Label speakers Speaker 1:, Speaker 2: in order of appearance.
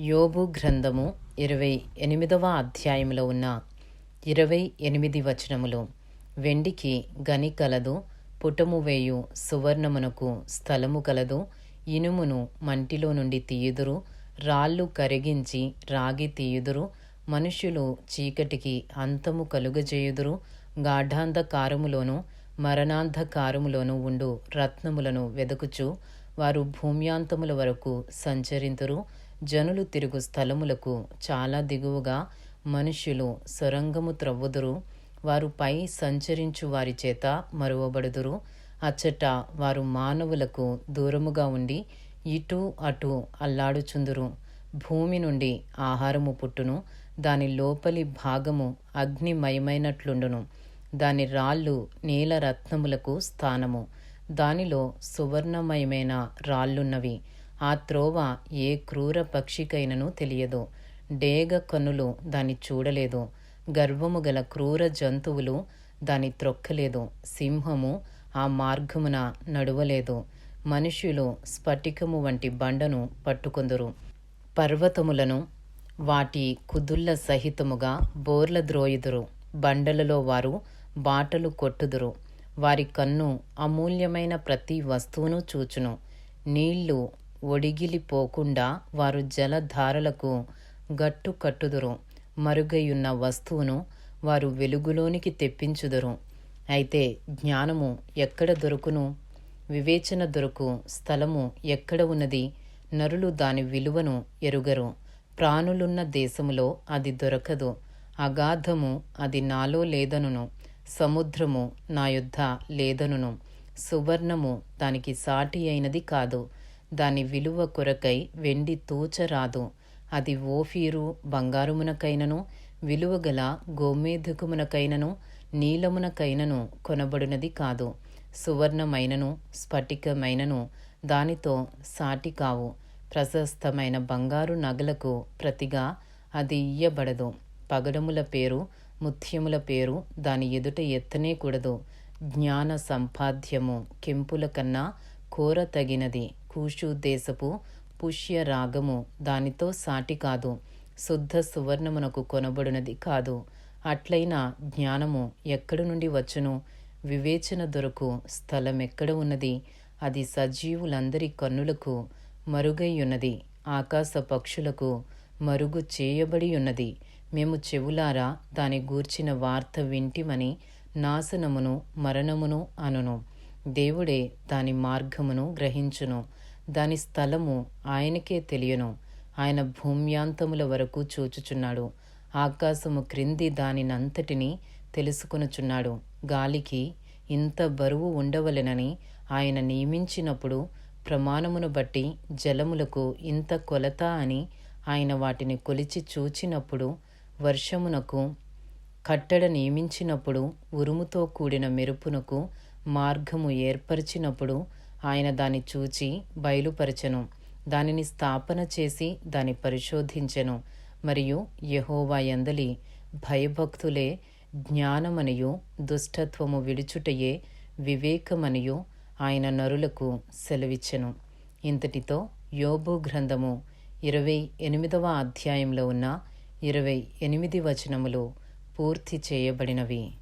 Speaker 1: యోబు గ్రంథము ఇరవై ఎనిమిదవ అధ్యాయంలో ఉన్న ఇరవై ఎనిమిది వచనములు. వెండికి గని కలదు పుటము వేయు సువర్ణమునకు స్థలము కలదు ఇనుమును మంటిలో నుండి తీయుదురు రాళ్ళు కరిగించి రాగి తీయుదురు మనుష్యులు చీకటికి అంతము కలుగజేయుదురు గాఢాంధకారములోను మరణాంధకారములోను ఉండు రత్నములను వెదకుచు వారు భూమ్యాంతముల వరకు సంచరింతురు. జనులు తిరుగు స్థలములకు చాలా దిగువగా మనుష్యులు సొరంగము త్రవ్వుదురు. వారు పై సంచరించు వారి చేత మరువబడుదురు. అచ్చట వారు మానవులకు దూరముగా ఉండి ఇటు అటు అల్లాడుచుందురు. భూమి నుండి ఆహారము పుట్టును. దాని లోపలి భాగము అగ్నిమయమైనట్లుండును. దాని రాళ్ళు నీల రత్నములకు స్థానము. దానిలో సువర్ణమయమైన రాళ్ళున్నవి. ఆ త్రోవ ఏ క్రూర పక్షికైనను తెలియదు. డేగ కన్నులు దాన్ని చూడలేదు. గర్వము గల క్రూర జంతువులు దాని త్రొక్కలేదు. సింహము ఆ మార్గమున నడువలేదు. మనుష్యులు స్ఫటికము వంటి బండను పట్టుకొందురు. పర్వతములను వాటి కుదుళ్ళ సహితముగా బోర్ల ద్రోయుదురు బండలలో వారు బాటలు కొట్టుదురు. వారి కన్ను అమూల్యమైన ప్రతి వస్తువును చూచును. నీళ్ళు ఒడిగిలిపోకుండా వారు జలధారలకు గట్టు కట్టుదురు. మరుగయున్న వస్తువును వారు వెలుగులోనికి తెప్పించుదురు. అయితే జ్ఞానము ఎక్కడ దొరుకును? వివేచన దొరుకు. స్థలము ఎక్కడ ఉన్నది? నరులు దాని విలువను ఎరుగరు. ప్రాణులున్న దేశములో అది దొరకదు. అగాధము అది నాలో లేదనును. సముద్రము నా యుద్ధ లేదనును. సువర్ణము దానికి సాటి అయినది కాదు. దాని విలువ కొరకై వెండి తూచరాదు అది ఓఫీరు బంగారుమునకైనను విలువగల గోమేధకుమునకైనను నీలమునకైనను కొనబడినది కాదు. సువర్ణమైనను స్ఫటికమైనను దానితో సాటి కావు. ప్రశస్తమైన బంగారు నగలకు ప్రతిగా అది ఇయ్యబడదు. పగడముల పేరు ముత్యముల పేరు దాని ఎదుట ఎత్తనే కూడదు జ్ఞాన సంపాద్యము కెంపుల కన్నా కోర తగినది. కూషు దేశపు పుష్య రాగము దానితో సాటి కాదు. శుద్ధ సువర్ణమునకు కొనబడినది కాదు. అట్లయినా జ్ఞానము ఎక్కడి నుండి వచ్చును? వివేచన దొరకు స్థలం ఎక్కడ ఉన్నది? అది సజీవులందరి కన్నులకు మరుగైయున్నది. ఆకాశ పక్షులకు మరుగు చేయబడి ఉన్నది. మేము చెవులారా దాని గూర్చిన వార్త వింటిమని నాశనమును మరణమును అనును. దేవుడే దాని మార్గమును గ్రహించును. దాని స్థలము ఆయనకే తెలియను. ఆయన భూమ్యాంతముల వరకు చూచుచున్నాడు. ఆకాశము క్రింది దానినంతటిని తెలుసుకొనుచున్నాడు. గాలికి ఇంత బరువు ఉండవలెనని ఆయన నియమించినప్పుడు ప్రమాణమును బట్టి జలములకు ఇంత కొలత అని ఆయన వాటిని కొలిచి చూచినప్పుడు వర్షమునకు కట్టడ నియమించినప్పుడు ఉరుముతో కూడిన మెరుపునకు మార్గము ఏర్పరిచినప్పుడు ఆయన దాన్ని చూచి బయలుపరచెను. దానిని స్థాపన చేసి దాన్ని పరిశోధించెను. మరియు యహోవా ఎందలి భయభక్తులే జ్ఞానమనియు దుష్టత్వము విడుచుటయే వివేకమనియు ఆయన నరులకు సెలవిచ్చెను. ఇంతటితో యోబు గ్రంథము ఇరవై ఎనిమిదవ అధ్యాయంలో ఉన్న ఇరవై ఎనిమిది వచనములు పూర్తి చేయబడినవి.